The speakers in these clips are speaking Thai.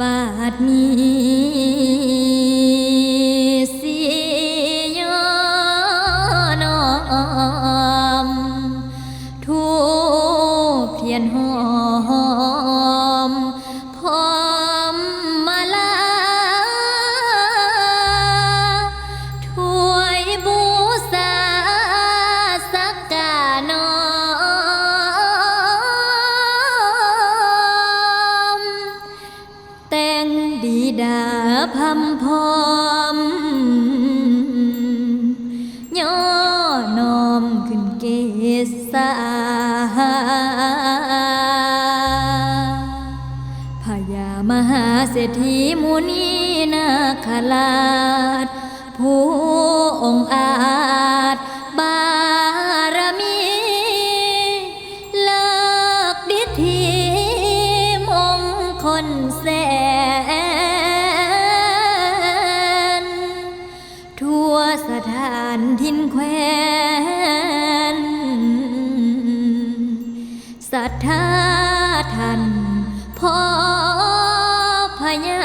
บาดนี้ พำพร้อมย่อนอมขึ้นเกศาพญามหาเศรษฐีมุนีนาคลาดผู้องอาจบารมีเลิกดิทีมงคลเสานทินแควนศรัทธาทันพ่อพญา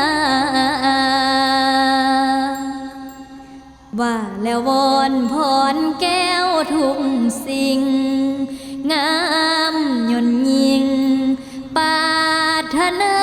ว่าแล้ววอนพรแก้วทุกสิ่ง งามยนยิงปาถนา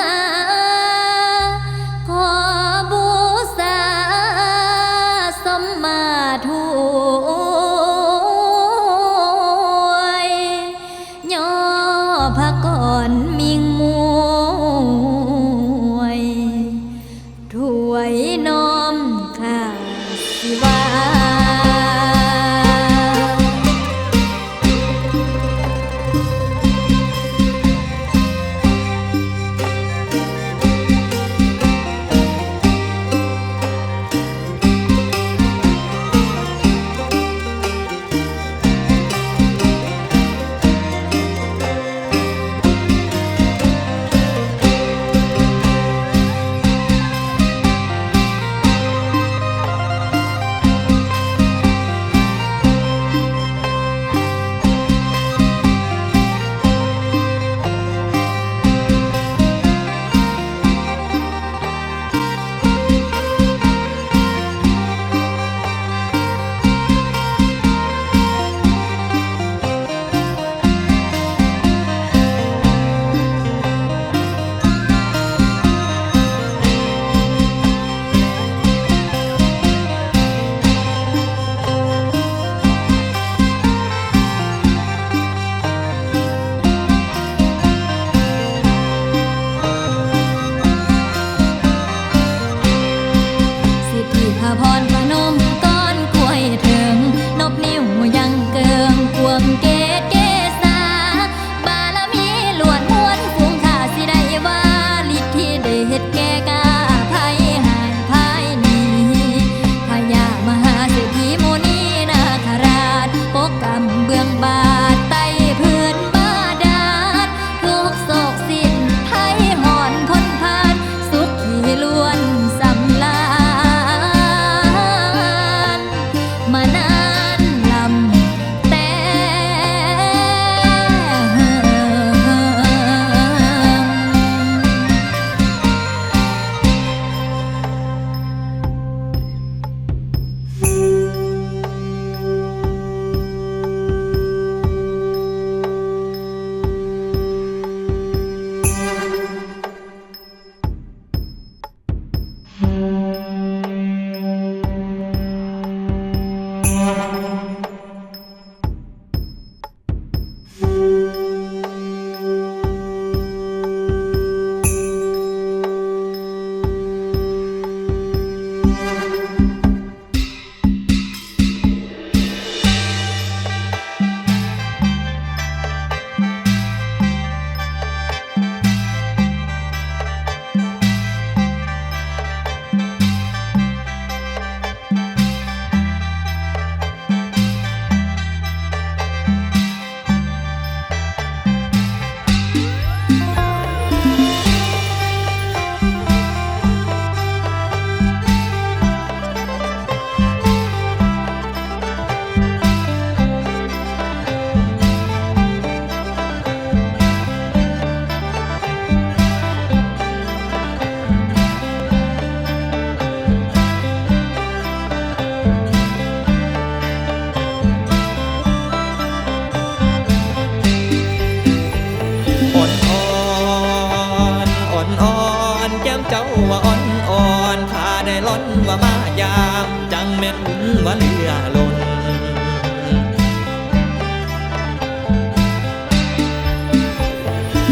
ยามจังแม่นว่าเหลือลน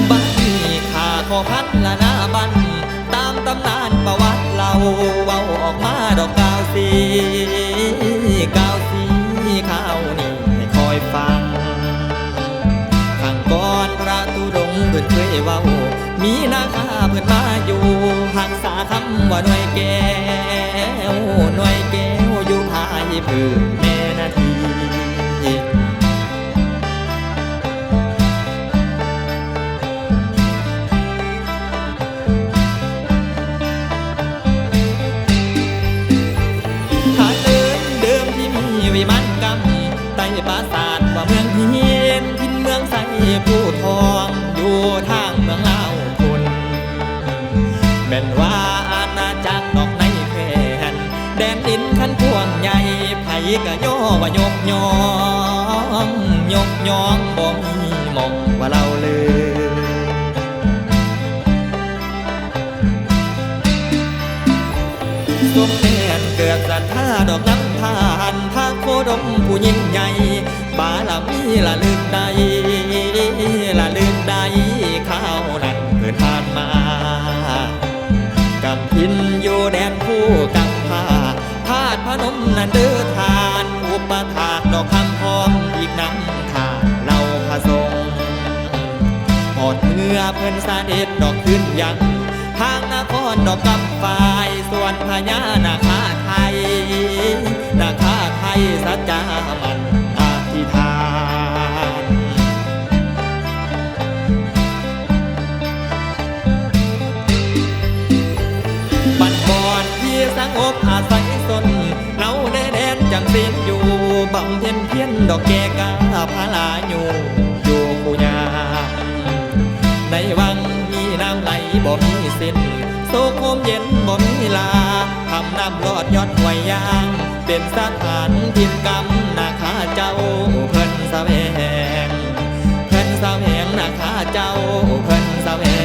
บัดนี้ข้าขอพันละหน้าบัน ตามตำนานประวัติเราเว้าออกมาดอกกาวสีกาวสีข้าวนี่ให้คอยฟังข้างก่อนพระตุดงเพิ่นเคยเว้ามีนาคาเพิ่นมาอยู่หักษาคำว่าหน่วยแกายพื้นแม่นาที ทางเดินเดิมที่มีวิมานกำใต้ปราสาทว่าเมืองเฮียนทินเมืองใสผู้ทอง กะย่อว่ายกยองยกยองบ่มีมองว่าเราเลยสมแทนเกิดศรัทธาดอกน้ำทานพระโคดมผู้ยิ่งใหญ่บารมีละลืมใดละลืมใดข้าวนั้นเกิดผ่านมากำพินอยู่แดนผู้กำพาธาตุพนมนั้นเดื นำทางเราผสงหอดเมื่อเพิ่นสาเด็ดดอกขึ้นยังทางนครดอกกำฝ่ายส่วนพญานาคาไทยนาคาไทยสัจจามัน บำเพ็ญเพียรดอกแกกาพาลาอยู่อยู่กูยาในวังมีน้ำไหลบ่มีสิ้นโซโคมเย็นบ่มีลาทำน้ำรอดยอดหวยยาง เป็นสถานทินกรรมนาคาเจ้าเพิ่นสะแวงเพิ่นสะแวงนาคาเจ้าเพิ่นสะแวง